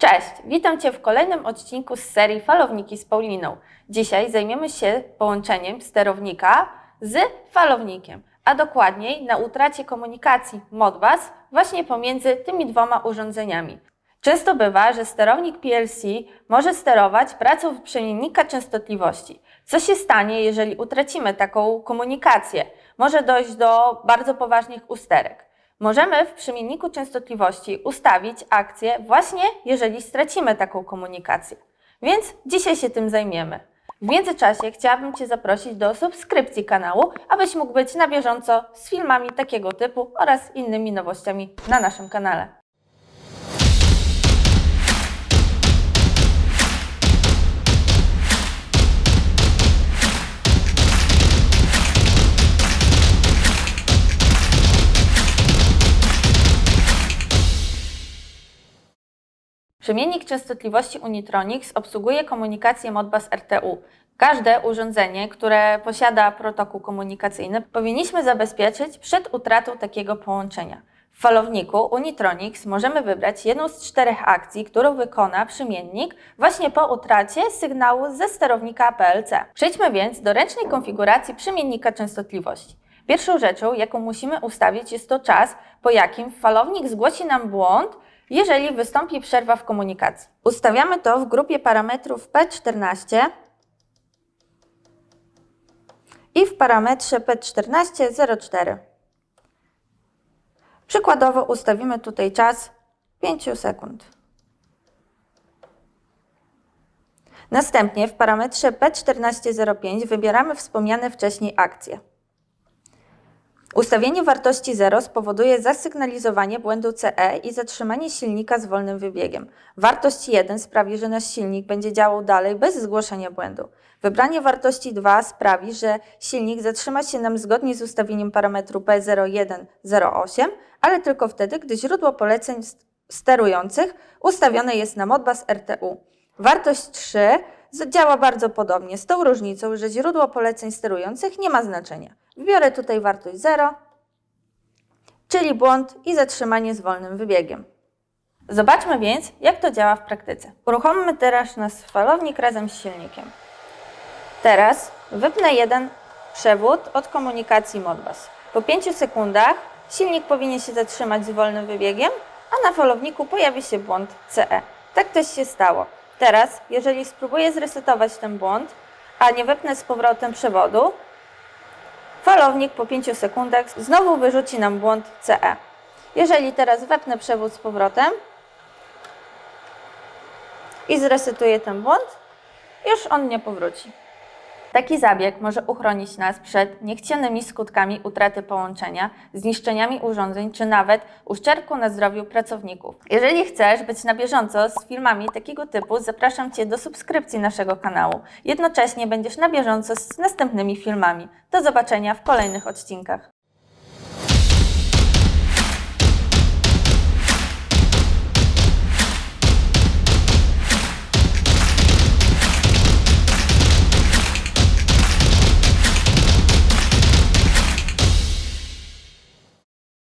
Cześć, witam Cię w kolejnym odcinku z serii Falowniki z Pauliną. Dzisiaj zajmiemy się połączeniem sterownika z falownikiem, a dokładniej na utracie komunikacji Modbus właśnie pomiędzy tymi dwoma urządzeniami. Często bywa, że sterownik PLC może sterować pracą przemiennika częstotliwości. Co się stanie, jeżeli utracimy taką komunikację? Może dojść do bardzo poważnych usterek. Możemy w przemienniku częstotliwości ustawić akcję właśnie jeżeli stracimy taką komunikację. Więc dzisiaj się tym zajmiemy. W międzyczasie chciałabym Cię zaprosić do subskrypcji kanału, abyś mógł być na bieżąco z filmami takiego typu oraz innymi nowościami na naszym kanale. Przemiennik częstotliwości Unitronics obsługuje komunikację Modbus RTU. Każde urządzenie, które posiada protokół komunikacyjny, powinniśmy zabezpieczyć przed utratą takiego połączenia. W falowniku Unitronics możemy wybrać jedną z czterech akcji, którą wykona przemiennik właśnie po utracie sygnału ze sterownika PLC. Przejdźmy więc do ręcznej konfiguracji przemiennika częstotliwości. Pierwszą rzeczą, jaką musimy ustawić, jest to czas, po jakim falownik zgłosi nam błąd, jeżeli wystąpi przerwa w komunikacji. Ustawiamy to w grupie parametrów P14 i w parametrze P1404. Przykładowo ustawimy tutaj czas 5 sekund. Następnie w parametrze P1405 wybieramy wspomniane wcześniej akcje. Ustawienie wartości 0 spowoduje zasygnalizowanie błędu CE i zatrzymanie silnika z wolnym wybiegiem. Wartość 1 sprawi, że nasz silnik będzie działał dalej bez zgłoszenia błędu. Wybranie wartości 2 sprawi, że silnik zatrzyma się nam zgodnie z ustawieniem parametru P0108, ale tylko wtedy, gdy źródło poleceń st- sterujących ustawione jest na Modbus RTU. Wartość 3 z- działa bardzo podobnie, z tą różnicą, że źródło poleceń sterujących nie ma znaczenia. Wbiorę tutaj wartość 0, czyli błąd i zatrzymanie z wolnym wybiegiem. Zobaczmy więc, jak to działa w praktyce. Uruchommy teraz nasz falownik razem z silnikiem. Teraz wypnę jeden przewód od komunikacji Modbus. Po 5 sekundach silnik powinien się zatrzymać z wolnym wybiegiem, a na falowniku pojawi się błąd CE. Tak też się stało. Teraz, jeżeli spróbuję zresetować ten błąd, a nie wepnę z powrotem przewodu, falownik po 5 sekundach znowu wyrzuci nam błąd CE. Jeżeli teraz wepnę przewód z powrotem i zresetuję ten błąd, już on nie powróci. Taki zabieg może uchronić nas przed niechcianymi skutkami utraty połączenia, zniszczeniami urządzeń czy nawet uszczerbku na zdrowiu pracowników. Jeżeli chcesz być na bieżąco z filmami takiego typu, zapraszam Cię do subskrypcji naszego kanału. Jednocześnie będziesz na bieżąco z następnymi filmami. Do zobaczenia w kolejnych odcinkach.